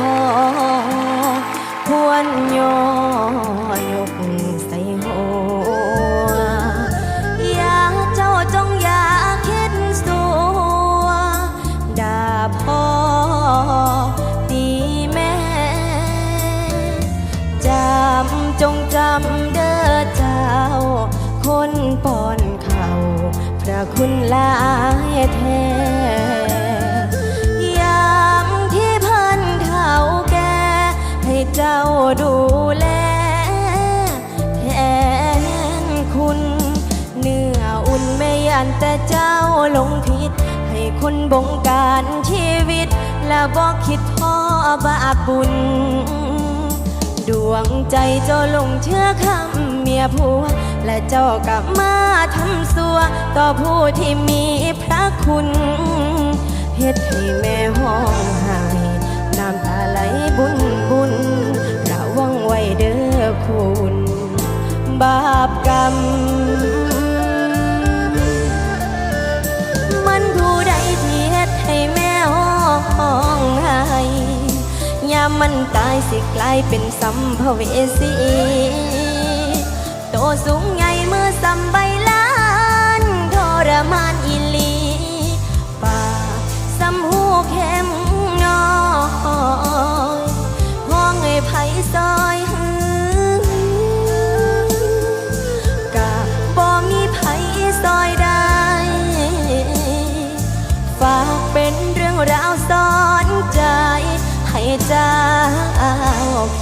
อควรย่อยกใส่หัวอย่าเจ้าจงอย่าคิดสัวด่าพ่อตีแม่จำจงจำเด้อเจ้า คนป้อนเขาพระคุณลายแท้ ดูแลแทนคุณ เนื้ออุ่นไม่ยันแต่เจ้าลงผิด ให้คนบงการชีวิต และบอกคิดท้อบาปบุญดวงใจเจ้าลงเชื่อคำเมียผัว และเจ้ากลับมาทำสัว ต่อผู้ที่มีพระคุณเฮ็ดให้แม่ ญบาปกรรม มันผู้ใดที่เฮ็ดให้แม่ห้องไห้ยามมันตายสิกลายเป็นสัมภเวสี โตสูงใหญ่เมื่อสัมบ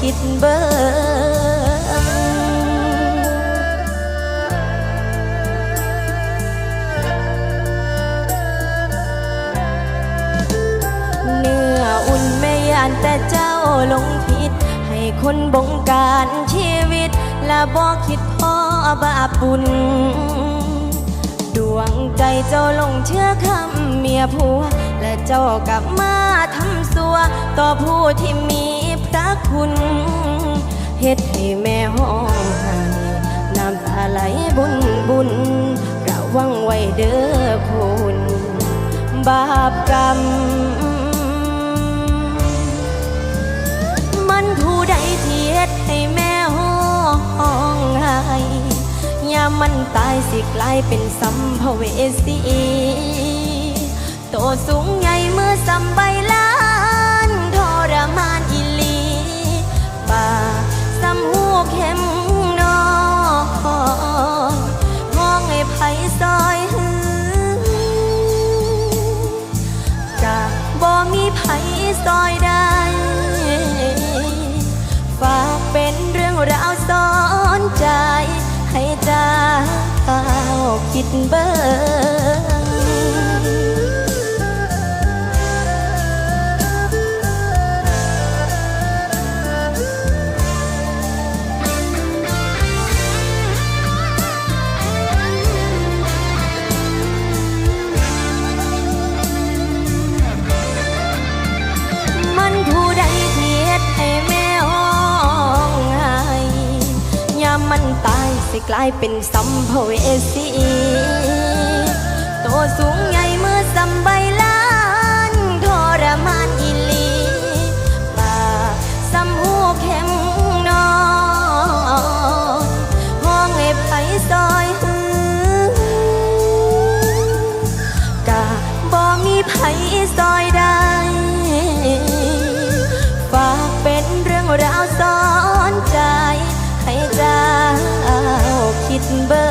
คิดเบิ่งเนื้ออุ่นไม่ยานแต่เจ้าลงผิด ให้คนบงการชีวิต และบอกคิดพ่อบาปบุญดวงใจเจ้าลงเชื่อคำเมียผัว และเจ้ากลับมาทำสัว ต่อผู้ที่มี คุณเฮ็ดให้แม่ห้องไห้น้ำตาไหลบุญบุญระวังไว้เด้อคุณ บาปกรรม มันผู้ใดที่เฮ็ดให้แม่ห้องไห้ยามมันตายสิกลายเป็นสัมภเวสีโตสูงใหญ่เมื่อสัมใบล ผิดเบอร์ สิกลายเป็นสัมภเวสีโตสูงใหญ่เมื่อสัมใบลานทรมานอีหลีป่าสัมหูเข้มนอยห้องให้ไผซอยหือกะบ่มีไผซอยได้ฝากเป็นเรื่องราวสอน ใจ